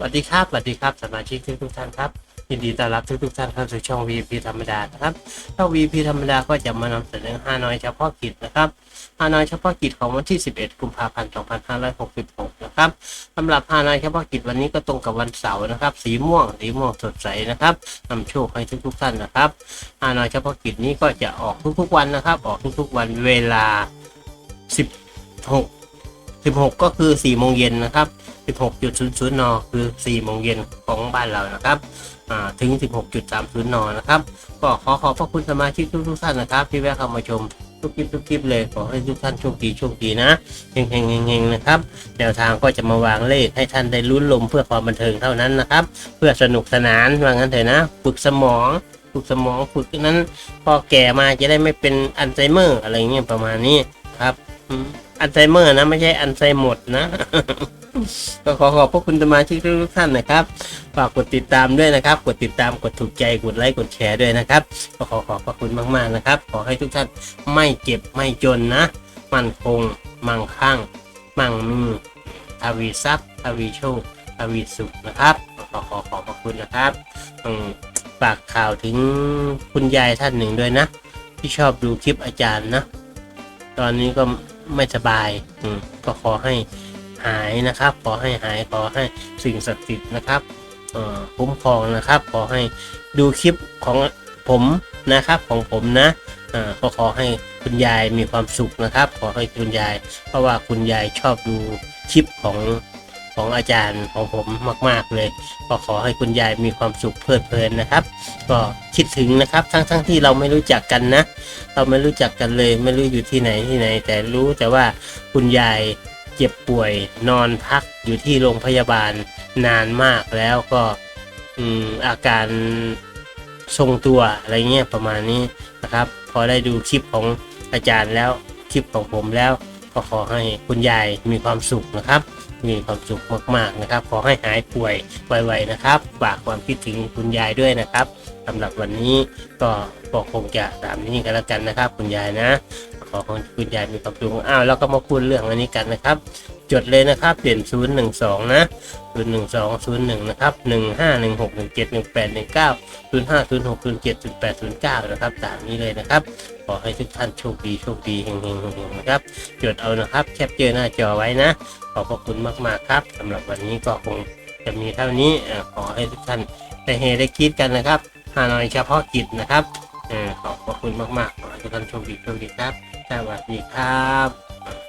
สวัสดีครับสวัสดีครับสมาชิกทุกทุกท่านครับยินดีต้อนรับทุกทุกท่านเข้าสู่ช่อง VP ธรรมดานะครับช่อง VP ธรรมดาก็จะมานำเสนอฮานอยเฉพาะกิจนะครับฮานอยเฉพาะกิจของวันที่ 11 กุมภาพันธ์ 2566 นะครับสำหรับฮานอยเฉพาะกิจวันนี้ก็ตรงกับวันเสาร์นะครับ สีม่วงสีม่วงสดใสนะครับนำโชคให้ทุกทุกท่านนะครับฮานอยเฉพาะกิจนี้ก็จะออกทุกๆวันนะครับ ออกทุกๆวันเวลา 16 16 ก็คือ4โมงเย็นนะครับ 16.00นคือ 4 โมงเย็นของบ้านเรานะครับถึง 16.30 นนะครับก็ขอขอบพระคุณสมาชิกทุกๆท่านนะครับ ที่แวะเข้ามาชมทุกคลิปทุกคลิปเลยขอให้ทุกท่านโชคดีโชคดีนะเฮงเฮงเฮงเฮงนะครับแนวทางก็จะมาวางเลขให้ท่านได้ลุ้นลมเพื่อความบันเทิงเท่านั้นนะครับ เพื่อสนุกสนานว่างั้นเถอะนะ ฝึกสมองฝึกสมองฝึกนั้นพอแก่มาจะได้ไม่เป็นอัลไซเมอร์อะไรเงี้ยประมาณนี้ครับอัลไซเมอร์นะไม่ใช่อัลไซหมดนะ ก็ขอขอบพระคุณสมาชิกทุกท่านนะครับ ฝากกดติดตามด้วยนะครับ กดติดตามกดถูกใจกดไลค์กดแชร์ด้วยนะครับ ก็ขอขอบพระคุณมากๆนะครับ ขอให้ทุกท่านไม่เจ็บไม่จนนะ มั่นคง มั่งคั่ง มั่งมีทวีทรัพย์ทวีโชคทวีสุขนะครับ ขอขอขอบพระคุณนะครับฝากข่าวถึงคุณยายท่านหนึ่งด้วยนะ ที่ชอบดูคลิปอาจารย์นะ ตอนนี้ก็ไม่สบายอืมก็ขอให้ หายนะครับ ขอให้หายขอให้สิ่งศักดิ์สิทธิ์นะครับคุ้มครองนะครับ ขอให้ดูคลิปของผมนะครับของผมนะก็ขอให้คุณยายมีความสุขนะครับ ขอให้คุณยาย เพราะว่าคุณยายชอบดูคลิปของของอาจารย์ของผมมาก ๆ เลย ก็ขอให้คุณยายมีความสุขเพลิดเพลินนะครับ ก็คิดถึงนะครับ ทั้งทั้งที่เราไม่รู้จักกันนะ เราไม่รู้จักกันเลย ไม่รู้อยู่ที่ไหนที่ไหน แต่รู้แต่ว่าคุณยาย เจ็บป่วยนอนพักอยู่ที่โรงพยาบาลนานมากแล้วก็อืมอาการทรงตัวอะไรเงี้ยประมาณนี้นะครับ พอได้ดูคลิปของอาจารย์แล้วคลิปของผมแล้ว ก็ขอให้คุณยายมีความสุขนะครับ มีความสุขมากๆนะครับ ขอให้หายป่วยไวๆนะครับฝากความคิดถึงคุณยายด้วยนะครับสำหรับวันนี้ก็ก็คงจะตามนี้กันแล้วกันนะครับ คุณยายนะ ขอให้คุณยายมีความสุขอ้าวแล้วก็มาพูดเรื่องอันนี้กันนะครับ จดเลยนะครับ เปลี่ยนศูนย์หนึ่งสองนะศูนย์หนึ่งสองศูนย์หนึ่งนะครับหนึ่งห้าหนึ่งหกหนึ่งเจ็ดหนึ่งแปดหนึ่งเก้าศูนย์ห้าศูนย์หกศูนย์เจ็ดศูนย์แปดศูนย์เก้านะครับตามนี้เลยนะครับ ขอให้ทุกท่านโชคดีโชคดีเฮงเฮงเฮงเฮงนะครับ จดเอานะครับ แคปเจอหน้าจอไว้นะ ขอบพระคุณมากๆครับสำหรับวันนี้ก็คงจะมีเท่านี้อ่อขอให้ทุกท่านได้เฮได้คิดกันนะครับฮานอยเฉพาะกิจนะครับ ขอบพระคุณมากๆขอให้ทุกท่านโชคดีโชคดีครับ สวัสดีครับ